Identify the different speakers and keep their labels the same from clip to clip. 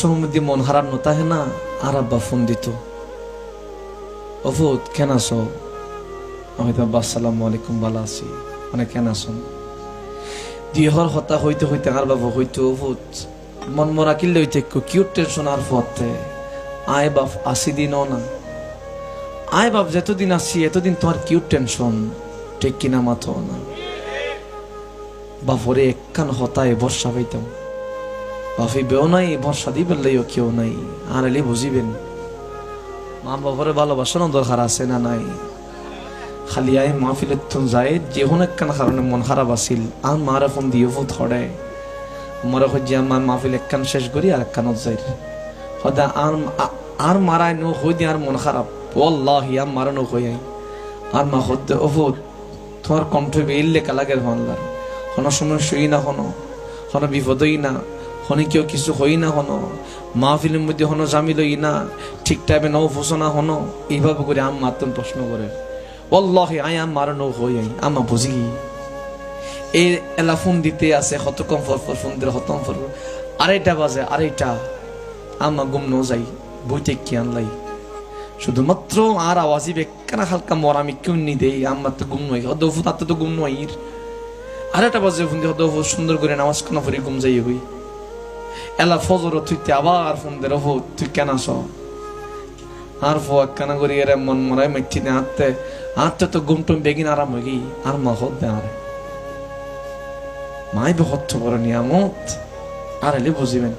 Speaker 1: সময় মধ্যে মন হারার নতা হে না, আর আব্বা ফোন দিত। অভূত, কেন আছো আমি তো আব্বা, আসসালামু আলাইকুম, ভালো আছি। মানে কেন আছো দিহর হতা হইতে হইতে আর বাবু হইতে, অভূত, মন মরা কিনলে হইতে কিউট টেনশন আর ফতে আয় বাপ আশি দিনও না। আয় বাপ, যতদিন আসছি এতদিন তোমার কিউট টেনশন ঠিক কিনা মাথো না। বাপরে একখান হতায় বর্ষা পাইতাম। বাপি বেও নাই বর্ষা দিবেন লাইও কেউ নাই আর এলে বুঝিবেন। মা বাপরে ভালোবাসানো দরকার আছে না নাই? খালি আয় মাহফিলের তুন যায় যে কোনো একখান কারণে মন খারাপ আছিল, আর মার এখন দিয়ে ফুট হড়ে মরে হজ্জে আমার মাহফিল একখান শেষ করি আর একখানত যাই। হদা আর আর মারায় নো হই দিয়ে আর মন খারাপ। ওল্লাহি আর মারানো হই আই। আর মা হদ্দে ওহুদ তোমার কণ্ঠ বেইলে কালাগের হনলার হন সময় শুই না হন হন বিপদই না। হনে কেউ কিছু হই না হন, মাহফিলের মধ্যে হন জামিলই না, ঠিক টাইমে নৌ ফোসনা হন, এইভাবে করে আম মাতন প্রশ্ন করে। ওল্লাহি আই আম মারানো হই আই আমা বুঝি। এই এলা ফোন দিতে আছে হত কম ফর ফর ফোন দিলে হতম ফর। আড়াইটা বাজে, আড়াইটা। আমা গুম ন যাই, বইতে কি আনলাই। শুধুমাত্র আর আওয়াজি বেকানা হালকা মরামি কেউ নি দেই আমার তো গুম নই, হদ ফুত আত্ম তো গুম নই। আড়াইটা বাজে, ফোন দিয়ে হদ সুন্দর করে নামাজ কানা ফরি গুম যাই হই। এলা ফজর তুইতে আবার ফোন দে তুই কেন আস? আর ফো একখানা করি মন মরাই মেচ্ছি দে হাঁটতে হাঁটতে তো গুম টুম বেগিন আরাম হয়ে গই, আর মা হদ দে আরে। মাই বে হচ্ছ বড় নিয়ামত, আর এলে বুঝিবেন।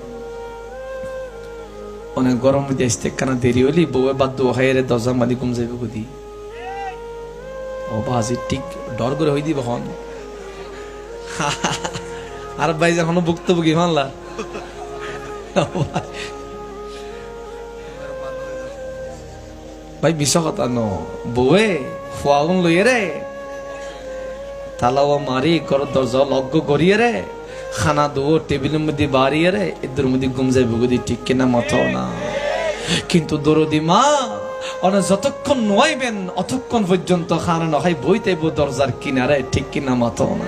Speaker 1: অনেক গরম মধ্যে আসতে কানা দেরি হলি বউয়ে বাদ দো, হায় রে দরজা মালি ঘুম যাইবে গদি ও বাজি ঠিক ডর করে হই দিব আর ভাই যখন ভুক্তভোগী মানলা ভাই বিশ কথা ন বউয়ে ফুয়াগুন লইয়ে রে তালাও মারি কর দরজা লগ্গ করিয়ে রে খানা দো টেবিলের মধ্যে বাড়িয়ে রে এদের মধ্যে ঘুম যাই বুগুদি ঠিক কিনা মাথাও না কিন্তু দরদি মা অনে যতক্ষণ নোয়াইবেন অতক্ষণ পর্যন্ত খানা নখাই বই তাইব দরজার কিনারে ঠিক কিনা মাথাও না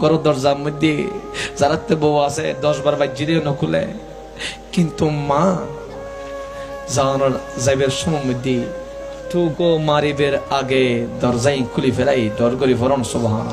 Speaker 1: ঘর দরজার মধ্যে যারাতে বউ আছে, দশ বার বাই জিরে নখুলে। কিন্তু মা যাওয়ানোর যাইবের সময় মধ্যে টুকো মারিবের আগে দরজাই খুলি ফেলাই ডর করি ফরন সুবহান